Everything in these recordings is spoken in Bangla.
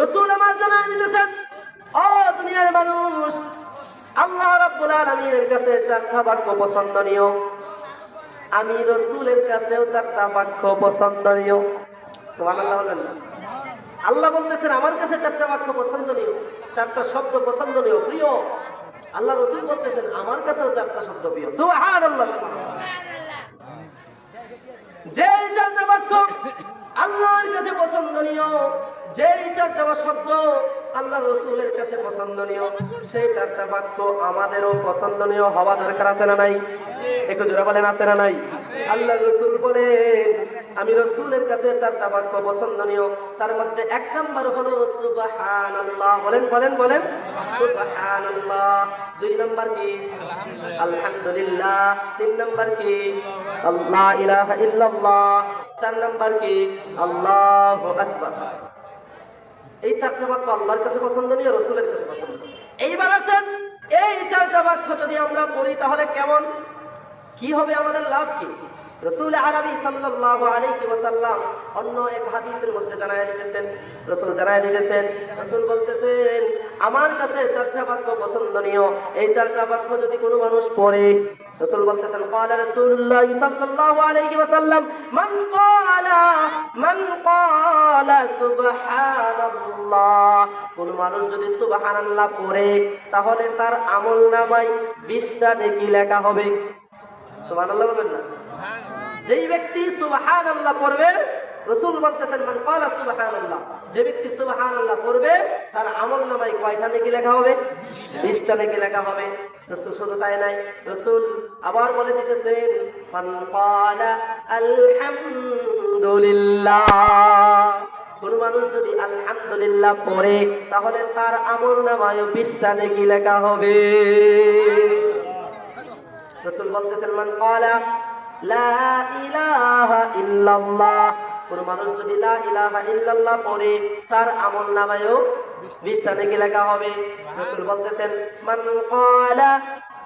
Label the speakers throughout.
Speaker 1: রসুল আমার জানা দিতেছেন, ও দুনিয়ার মানুষ, আল্লাহ রাব্বুল আলামিনের কাছে চারটা বাক্য পছন্দনীয়। আমি রসুলের কাছেও চারটা বাক্য পছন্দনীয়। সুবহানাল্লাহ বলেন। আল্লাহ বলতেছেন, আমার কাছে চারটা বাক্য পছন্দনীয়, চারটা শব্দ পছন্দনীয়, প্রিয়। আল্লাহ রসুল বলতেছেন, আমার কাছেও চারটা শব্দ প্রিয়। সুবহানাল্লাহ। যেই চারটা বাক্য আল্লাহর কাছে পছন্দনীয়, যেই চারটা বা শব্দ আল্লাহ রসুলের কাছে পছন্দনীয়, সেই চারটা বাক্য আমাদেরও পছন্দনীয় হওয়া দরকার আছে না নাই? একটু জোরে বলেন, আছে না নাই? আল্লাহ রসুল বলে, আমি রসুলের কাছে চারটা বাক্য পছন্দনীয়। তার মধ্যে এক নাম্বার হলো, সুবহানাল্লাহ। বলেন বলেন বলেন। দুই নাম্বার কি? আলহামদুলিল্লাহ। তিন নাম্বার কি? আল্লাহ ইলাহা ইল্লাল্লাহ। চার নাম্বার কি? আল্লাহু আকবার। এই চারটা বাক্য আল্লাহর কাছে পছন্দনীয়, রসুলের কাছে পছন্দ এইবার আসেন, এই চারটা বাক্য যদি আমরা পড়ি, তাহলে কেমন? কি হবে আমাদের লাভ কি? রসুল আরবি সাল্লাল্লাহু আলাইহি ওয়াসাল্লাম অন্য এক হাদিসের মধ্যে জানায় দিতেছেন রসুল জানায় দিতেছেন রসুল বলতেছেন আমার কাছে চারটা বাক্য পছন্দনীয় এই চারটা বাক্য যদি কোনো মানুষ পড়ে রসুল বলতেছেন قال رسول الله صلى الله عليه وسلم من قال من قال سبحان الله কোন মানুষ যদি সুবহানাল্লাহ পড়ে তাহলে তার আমল নামায় 20টা নেকি লেখা হবে সুবহানাল্লাহ বলবেন না যেই ব্যক্তি সুবহানাল্লাহ পড়বে রসুল বলতেছেন মান ক্বালা সুবহানাল্লাহ যে ব্যক্তি সুবহানাল্লাহ পড়বে তার আমল নামায় কয়টা নেকি লেখা হবে? 20টা নেকি লেখা হবে। রসুল শুধু তাই নাই রসুল আবার বলে দিতেছেন মান ক্বালা আলহামদুলিল্লাহ কোন মানুষ যদি আলহামদুলিল্লাহ পড়ে তাহলে তার আমল নামায় 20টা নেকি লেখা হবে। রসুল বলতেছেন মান ক্বালা লা মানুষ যদি লা ইল্লাল্লাহ পড়ে, তার আমল নামায়ও বিশটা লেখা হবে। বলতেছেন, মান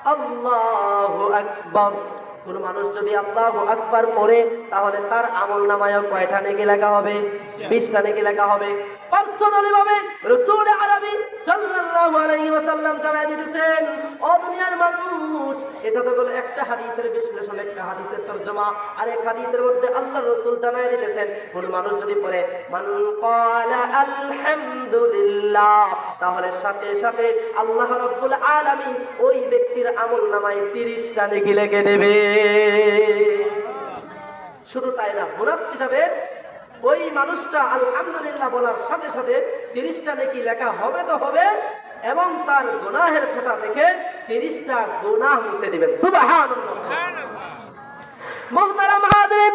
Speaker 1: আল্লাহু আকবার। কোন মানুষ যদি আল্লাহু আকবার পড়ে, তাহলে তার আমল নামায়ও কয়টা নাকি লেখা হবে? বিশটা নাকি লেখা হবে। পার্সোনালি ভাবে রসুল আরবি দুনিয়ার মানুষ একটা বিশ্লেষণ, একটা হাদিসের মধ্যে আল্লাহ মানুষ যদি মান তাহলে সাথে সাথে আল্লাহ রাব্বুল আলামিন ওই ব্যক্তির আমল নামায় 30টা নেকি লিখে দেবে। শুধু তাই না বোনাস হিসাবে ওই মানুষটা আলহামদুলিল্লাহ বলার সাথে সাথে তিরিশটা নাকি লেখা হবে তো হবে, এবং তার গুনাহের খাতা থেকে তিরিশটা গুনাহ মুছে দিবেন। মুহতারাম হাজিরিন,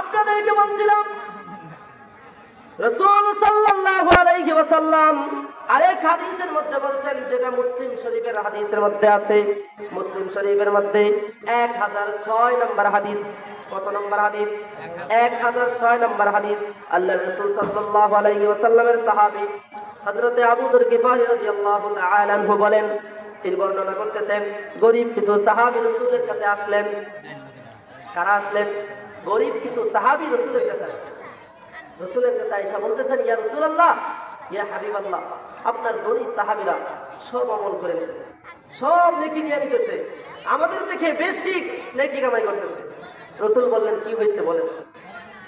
Speaker 1: আপনাদেরকে বলছিলাম, রাসূল সাল্লাল্লাহু আলাইহি ওয়াসাল্লাম আরেক হাদিসের মধ্যে বলছেন, যেটা মুসলিম শরীফের হাদিসের মধ্যে আছে। মুসলিম শরীফের মধ্যে 1006 নম্বর হাদিস। কত নম্বর হাদিস? 1006 নম্বর হাদিস। আল্লাহ রাসূল সাল্লাল্লাহু আলাইহি সাহাবী হযরতে আবু যর গিফারি রাদিয়াল্লাহু তাআলা আনহু বলেন, তিনি বর্ণনা করতেছেন, গরিব কিছু সাহাবী রাসূলের কাছে আসলেন। কারা আসলেন? গরিব কিছু সাহাবী রাসূলের কাছে আসলেন। বলতেছেন, ইয়া ইয়া আপনার সব আমল করে নিতেছে। সব নেকি নিয়ে নিতেছে। আমাদের দেখে বেশি নেকি কামাই করতেছে। রসুল বললেন, কি হয়েছে বলেন?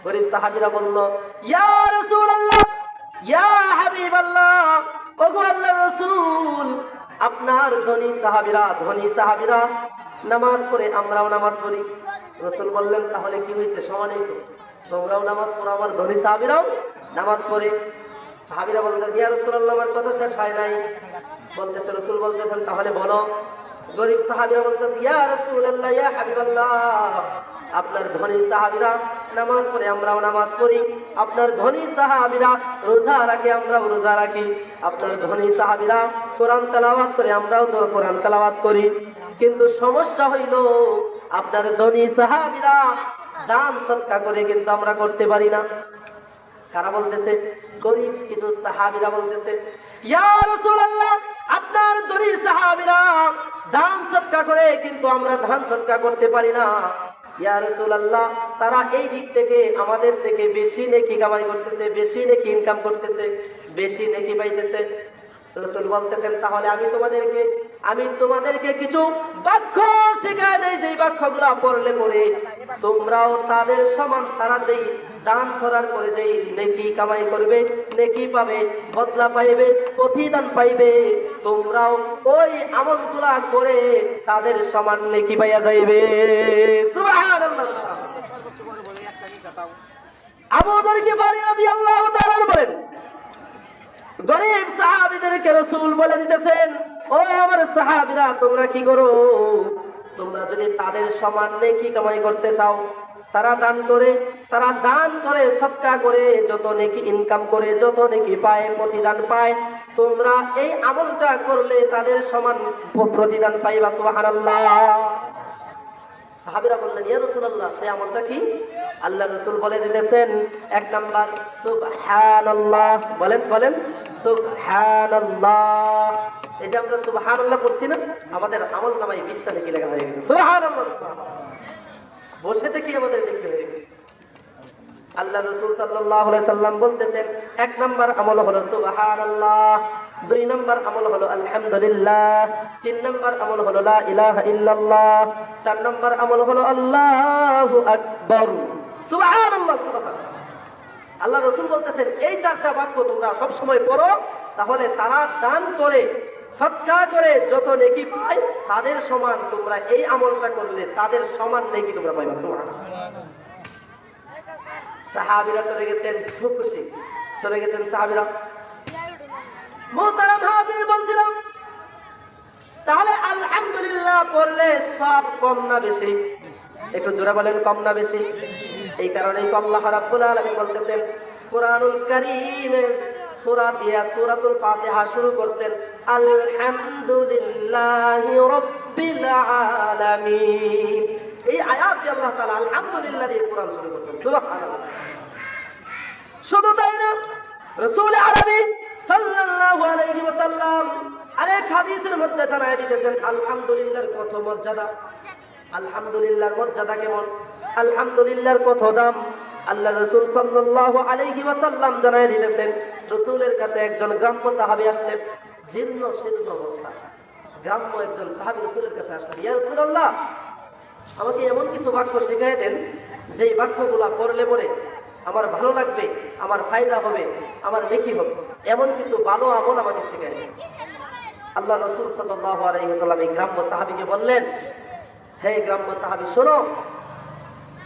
Speaker 1: গরিব সাহাবিরা বলল, ইয়া রসুল আল্লাহ ইয়া হাবিব আল্লাহ ওগো আল্লাহ রসুল, আপনার ধনী সাহাবিরা ধনী সাহাবিরা নামাজ পড়ে, আমরাও নামাজ পড়ি। রসুল বললেন, তাহলে কি হয়েছে? সমানেই তো। তোমরাও নামাজ পড়ো, আমার ধনী সাহাবিরাও নামাজ পড়ে। সাহাবিরা বলতে ইয়া রসুল্লাহ আমার কথা শেষ হয় নাই। বলতেছে, রসুল বলতেছেন, তাহলে বলো। গরিব সাহাবিরা বলতেছে, ইয়া রসুল আল্লাহ ইয়া হাবিবাল্লাহ। আপনার ধনী সাহাবিরা নামাজ পড়ে আমরাও নামাজ পড়ি। আপনার ধনী সাহাবিরা রোজা রাখি, আমরাও রোজা রাখি। আপনার ধনী সাহাবিরা কোরআন তেলাওয়াত করে, আমরাও তো কোরআন তেলাওয়াত করি। কিন্তু সমস্যা হইল, আপনার ধনী সাহাবিরা দান সৎকা করে কিন্তু আমরা করতে পারি না। কারা বলতেছে? গরিব কিছু সাহাবিরা বলতেছে আপনার ধনী সাহাবিরা ধান সৎকা করে কিন্তু আমরা ধান সৎকা করতে পারি না। তারা এই দিক থেকে আমাদের থেকে বেশি নেকি কামাই করতেছে, বেশি নেকি ইনকাম করতেছে, বেশি নেকি পাইতেছে। রসুল বলতেছেন, তাহলে আমি তোমাদেরকে আমি তোমাদেরকে কিছু বাক্য শেখায় দেয় যেই বাক্যগুলো পড়লে পরে তোমরাও তাদের সমান, তারা যেই দান করার পরে যেই নেকি কামাই করবে, নেকি পাবে, বদলা পাইবে, প্রতিদান পাইবে। তোমরাও ওই আমলগুলা করে তাদের সমান নেকি পাইয়া যাইবে। যর গিফারি রাদিয়াল্লাহু তাআলা বলেন, গরিব সাহাবিদেরকে রসুল বলে দিতেছেন ও আমার সাহাবিরা, তোমরা কি করো? তোমরা যদি তাদের সমান নেকি কামাই করতে চাও, তারা দান করে, তারা দান করে, সৎকা করে, যত নেকি ইনকাম করে, যত নেকি পায়, প্রতিদান পায়, তোমরা এই আমলটা করলে তাদের সমান প্রতিদান পাইবা, সুবহানাল্লাহ। সাহাবিরা বললেন, ইয়া রাসূলুল্লাহ, সেই আমলটা কি? আল্লাহ রাসূল বলে দিতেছেন, এক নাম্বার, সুবহানাল্লাহ। বলেন বলেন, সুবহানাল্লাহ। এই যে আমরা সুবহানাল্লাহ পড়ছি না, আমাদের আমল নামাই বিশটা নাকি লেখা হয়ে গেছে। সুবহানাল্লাহ সুবহানাল্লাহ। বসে থেকে আমাদের লিখতে হয়ে গেছে। আল্লাহ রসুল আলাইহি সাল্লাম বলতেছেন, এক নাম্বার আমল হলো সুবহানাল্লাহ, দুই নাম্বার আমল হলো আলহামদুলিল্লাহ, তিন নাম্বার আমল হলো লা ইলাহা ইল্লাল্লাহ, চার নাম্বার আমল হলো আল্লাহু আকবার। সুবহানাল্লাহ সুবহানাল্লাহ। আল্লাহ রসুল বলতেছেন, এই চারটা বাক্য তোমরা সব সময় পড়ো, তাহলে তারা দান করে সৎকা করে যত নেকি পায় তাদের সমান তোমরা এই আমলটা করলে তাদের সমান নেকি তোমরা পাইবা। সাহাবিরা চলে গেছেন খুব খুশি। চলে গেছেন সাহাবিরা। মোহতারাম হাজির বলছিলাম, তাহলে আলহামদুলিল্লাহ পড়লে সব কম না বেশি? একটু জোরে বলেন, কম না বেশি? এই কারণেই আল্লাহ রাব্বুল আলামিন বলতেছেন, কোরআনুল কারীমের সূরা দিয়া সূরাতুল ফাতিহা শুরু করছেন, আলহামদুলিল্লাহি রাব্বিল আলামিন। এই আয়াত দিয়ে আল্লাহ তাআলা আলহামদুলিল্লাহ দিয়ে কোরআন শুরু করছেন। সুবহানাল্লাহ। শুধু তাই না, রসুল আরবি সাল্লাল্লাহু আলাইহি ওয়াসাল্লাম আরেক হাদিসের মধ্যে জানায় দিতেছেন, আলহামদুলিল্লাহর কত মর্যাদা? আলহামদুলিল্লাহর মর্যাদা কেমন? আলহামদুলিল্লাহর কত দাম? আল্লাহ রসুল সাল্লাল্লাহু আলাইহি ওয়াসাল্লাম জানায় দিতেছেন, রসুলের কাছে একজন গ্রাম্য সাহাবি আসলেন, জীর্ণ শীর্ণ অবস্থা গ্রাম্য একজন সাহাবী রসুলের কাছে আসলেন, ইয়া রাসূলুল্লাহ, আমাকে এমন কিছু বাক্য শেখাই দেন, যেই বাক্যগুলা পড়লে পরে আমার ভালো লাগবে, আমার ফায়দা হবে, আমার নেকি হবে। এমন কিছু ভালো আমল আমাকে শেখাই দেন। আল্লাহ রসুল সাল্লাহ সাল্লাম এই গ্রাম্য সাহাবিকে বললেন, হে গ্রাম্য সাহাবি, শোনো,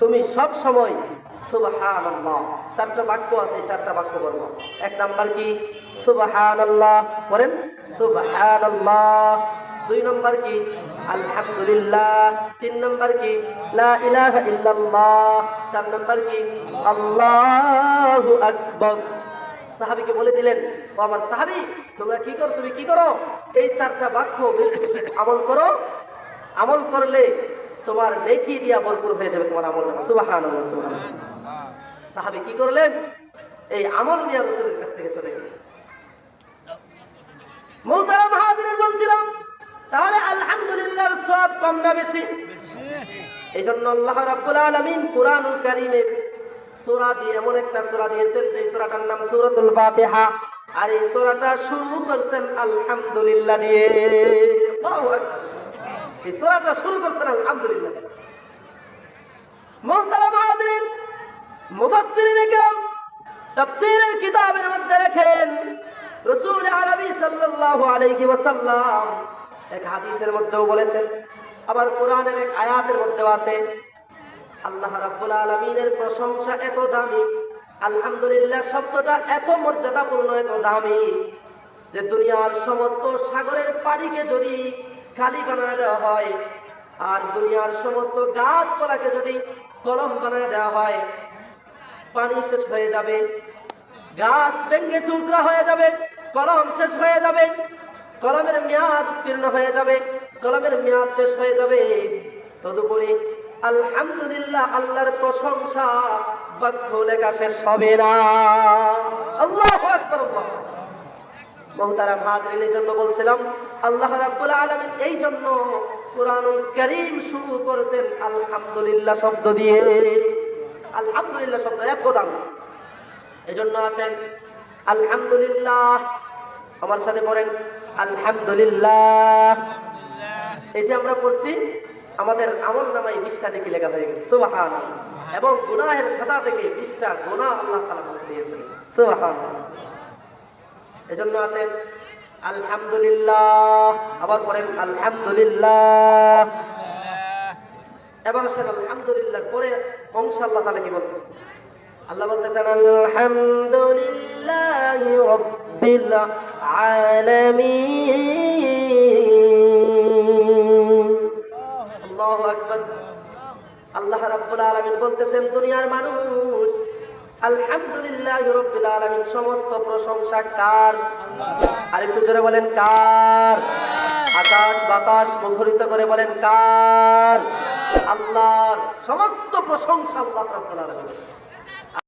Speaker 1: তুমি সব সময় চারটা বাক্য চারটা বাক্য এক কি? বলেন দুই নম্বর কি? তিন নম্বর কি? লা চার নম্বর কি? সাহাবীকে বলে দিলেন আমার সাহাবী, তোমরা কি করো? তুমি কি করো? এই চারটা বাক্য বেশি বেশি আমল করো। আমল করলে তোমার নেকি দিয়া ভরপুর হয়ে যাবে তোমার আমল সুবহানাল্লাহ সাহাবী কি করলেন? এই আমল নিয়ে রাসূলের কাছ থেকে চলে গেলেন। মোহতারাম হাজির বলছিলাম, তাহলে আলহামদুলিল্লাহর সব কম না বেশি? এই জন্য আল্লাহ রাব্বুল আলামিন কুরআনুল কারীমের সূরা দিয়ে এমন একটা সূরা দিয়েছেন, যে সূরাটার নাম সূরাতুল ফাতিহা। আর এই সূরাটা শুরু করছেন আলহামদুলিল্লাহ দিয়ে। আল্লাহু আকবার। এই সূরাটা শুরু করছেন আলহামদুলিল্লাহ দিয়ে। মুহতারাম হাজিরিন, মুফাসসিরিন ইকরাম তাফসীরের কিতাবের মধ্যে লেখেন, রাসূল আরবি সাল্লাল্লাহু আলাইহি ওয়াসাল্লাম এক হাদিসের মধ্যেও বলেছেন, আবার কোরআনের এক আয়াতের মধ্যেও আছে, আল্লাহ রাব্বুল আলামিনের প্রশংসা এত দামি, আলহামদুলিল্লাহ শব্দটা এত মর্যাদাপূর্ণ, এত দামি, যে দুনিয়ার সমস্ত সাগরের পানিকে যদি খালি বানায় দেওয়া হয়। আর দুনিয়ার সমস্ত গাছপালাকে যদি কলম বানায় দেওয়া হয়, পানি শেষ হয়ে যাবে, গাছ ভেঙ্গে টুকরা হয়ে যাবে, কলম শেষ হয়ে যাবে, কলমের মেয়াদ উত্তীর্ণ হয়ে যাবে, কলমের মেয়াদ শেষ হয়ে যাবে। তদুপরি আলহামদুলিল্লাহ আল্লাহর প্রশংসা বাক্য লেখা শেষ হবে না। আল্লাহ মহতারাম হাজরিনের জন্য বলছিলাম, আল্লাহ রাব্বুল আলামিন এই জন্য কোরআনুল করিম শুরু করেছেন আলহামদুলিল্লাহ শব্দ দিয়ে। আলহামদুলিল্লাহ শব্দ এত দাম। এজন্য আসেন, আলহামদুলিল্লাহ। আমার সাথে পড়েন, আলহামদুলিল্লাহ। এই যে আমরা পড়ছি, আমাদের আমল নামাই বিশটা থেকে লেখা হয়ে গেছে। সুবাহান এবং গুনাহের খাতা থেকে বিশটা গুনাহ আল্লাহ তালা মুছে দিয়েছেন। সুবাহান এজন্য আসেন আলহামদুলিল্লাহ। আবার পড়েন, আলহামদুলিল্লাহ। এবার আসেন, আলহামদুলিল্লাহ। পরে অংশ আল্লাহ তালা কি বলতেছে? আল্লাহ বলতেছেন, আলহামদুলিল্লাহ আল্লাহ রাব্বুল আলামিন বলতেছেন, দুনিয়ার মানুষ আলহামদুলিল্লাহ রব্বিল আলামিন, সমস্ত প্রশংসা কার? আরেকটু জোরে বলেন কার? আকাশ বাতাস মুখরিত করে বলেন কার? আল্লাহর সমস্ত প্রশংসা আল্লাহ রাব্বুল আলামিন।